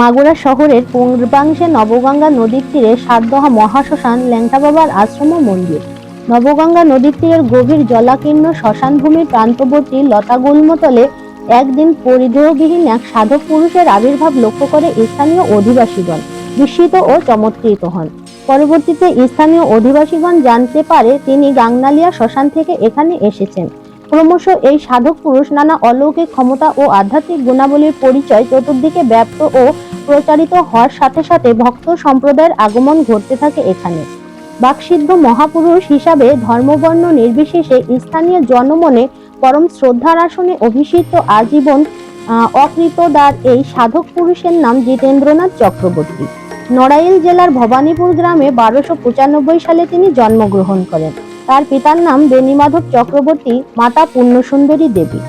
মাগুরা শহরের পূর্বাংশে নবগঙ্গা নদীর তীরে সাতদহা মহাশ্মশান ল্যাংটা বাবার আশ্রম মন্দির। নবগঙ্গা নদীর তীরের গভীর জলাকীর্ণ শ্মশান ভূমির প্রান্তবর্তী লতা গুল্মতলে একদিন পরিধেয়বিহীন এক সাধক পুরুষের আবির্ভাব লক্ষ্য করে স্থানীয় অধিবাসীগণ বিস্মিত ও চমৎকৃত হন। পরবর্তীতে স্থানীয় অধিবাসীগণ জানতে পারে তিনি গাংনালিয়া শ্মশান থেকে এখানে এসেছেন। ক্রমশ এই সাধক পুরুষ নানা অলৌকিক ক্ষমতা ও আধ্যাত্মিক গুণাবলীর পরিচয় চতুর্দিকে ব্যাপ্ত ও প্রচারিত হওয়ার সাথে সাথে ভক্ত সম্প্রদায়ের আগমন ঘটতে থাকে এখানে। বাকসিদ্ধ মহাপুরুষ হিসাবে ধর্মবর্ণ নির্বিশেষে স্থানীয় জনমনে পরম শ্রদ্ধার আসনে অভিষিক্ত আজীবন অকৃতদার এই সাধক পুরুষের নাম জিতেন্দ্রনাথ চক্রবর্তী। নড়াইল জেলার ভবানীপুর গ্রামে বারোশো পঁচানব্বই সালে তিনি জন্মগ্রহণ করেন। তার পিতার নাম বেণীমাধব চক্রবর্তী, মাতা পূর্ণসুন্দরী দেবী।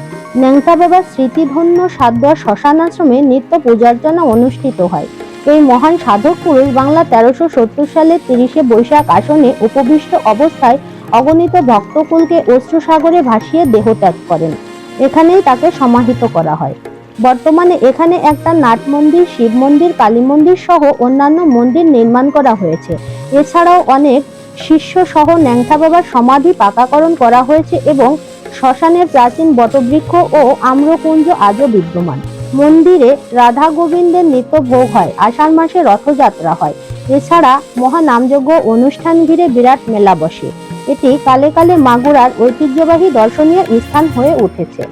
ন্যাংটা বাবার স্মৃতিধন্য সাতদোয়া শ্মশান আশ্রমে নিত্য পূজার্চনা অনুষ্ঠিত হয়। এই মহান সাধক পুরুষ বাংলা তেরোশো সত্তর সালে তিরিশে বৈশাখ আসনে উপবিষ্ট অবস্থায় অগণিত ভক্তকুলকে অশ্রুসাগরে ভাসিয়ে দেহত্যাগ করেন। এখানেই তাকে সমাহিত করা হয়। বর্তমানে এখানে একটা নাট মন্দির, শিব মন্দির, কালী মন্দির সহ অন্যান্য মন্দির নির্মাণ করা হয়েছে। এছাড়াও অনেক শিষ্য সহ ন্যাংথা বাবার সমাধি পাকাকরণ করা হয়েছে এবং শ্মশানের প্রাচীন বটবৃক্ষ ও আম্রকুঞ্জ আজও বিদ্যমান। মন্দিরে রাধা গোবিন্দের নিত্য ভোগ হয়, আষাঢ় মাসে রথযাত্রা হয়। এছাড়া মহানামযজ্ঞ অনুষ্ঠান ঘিরে বিরাট মেলা বসে। এটি কালে কালে মাগুরার ঐতিহ্যবাহী দর্শনীয় স্থান হয়ে উঠেছে।